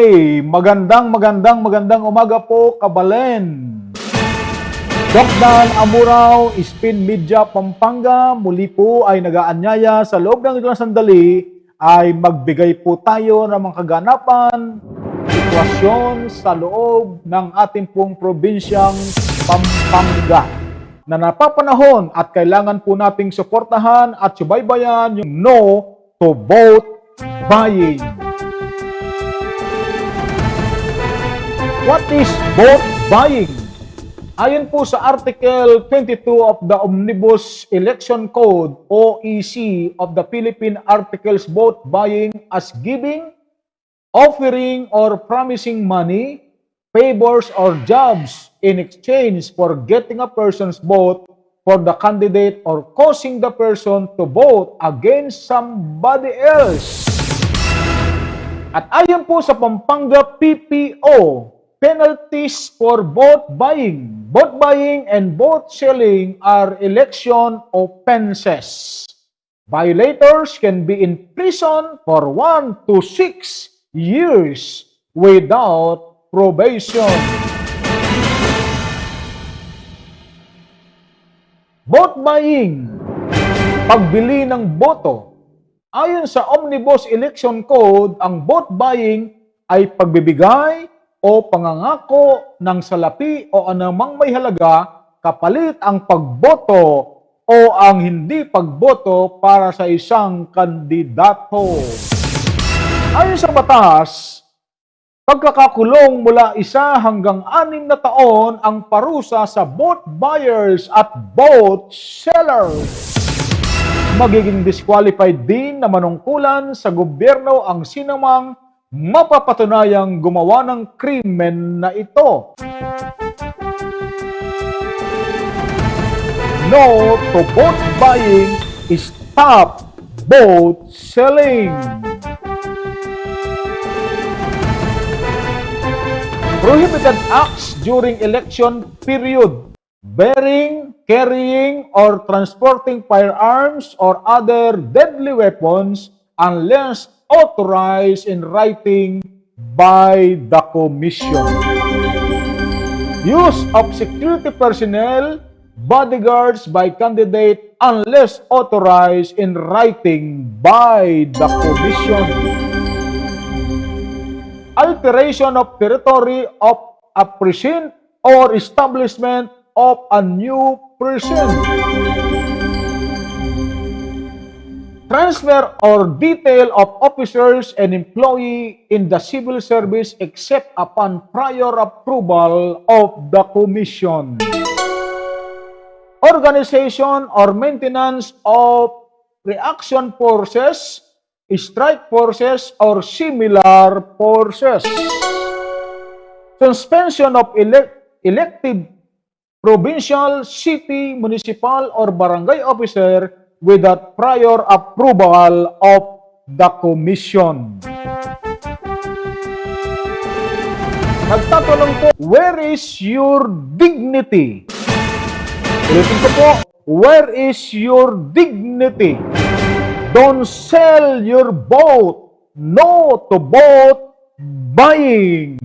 Hey, magandang magandang magandang umaga po, Kabalen. Dokdan Amuraw, Spin Media Pampanga, muli po ay nagaanyaya sa loob ng ilang sandali ay magbigay po tayo ng mga kaganapan, sitwasyon sa loob ng ating pong probinsyang Pampanga na napapanahon at kailangan po nating suportahan at subaybayan yung no to vote buying. What is vote buying? Ayon po sa Article 22 of the Omnibus Election Code, OEC, of the Philippine Articles, vote buying as giving, offering, or promising money, favors, or jobs in exchange for getting a person's vote for the candidate or causing the person to vote against somebody else. At ayon po sa Pampanga PPO, penalties for vote buying, vote buying and vote selling are election offenses. Violators can be in prison for 1 to 6 years without probation. Vote buying, pagbili ng boto. Ayon sa Omnibus Election Code, ang vote buying ay pagbibigay o pangangako ng salapi o anumang may halaga kapalit ang pagboto o ang hindi pagboto para sa isang kandidato. Ayon sa batas, pagkakakulong mula isa hanggang anim na taon ang parusa sa vote buyers at vote sellers. Magiging disqualified din na manungkulan sa gobyerno ang sinamang mapapatunayang gumawa ng krimen na ito. No to vote buying, stop vote selling. Prohibited acts during election period bearing, carrying, or transporting firearms or other deadly weapons unless authorized in writing by the Commission. Use of security personnel, bodyguards by candidate unless authorized in writing by the Commission. Alteration of territory of a precinct or establishment of a new precinct. Transfer or detail of officers and employee in the civil service except upon prior approval of the commission. Organization or maintenance of reaction forces, strike forces, or similar forces. Suspension of elect elective provincial, city, municipal, or barangay officer without prior approval of the commission. Nagtatanong po, where is your dignity? Ulitin ko po, where is your dignity? Don't sell your vote. No to vote buying.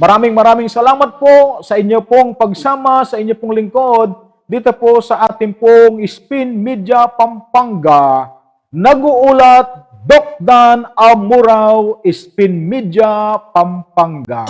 Maraming maraming salamat po sa inyo pong pagsama, sa inyo pong lingkod dito po sa ating pong Spin Media Pampanga. Nag-uulat Dokdan Amuraw, Spin Media Pampanga.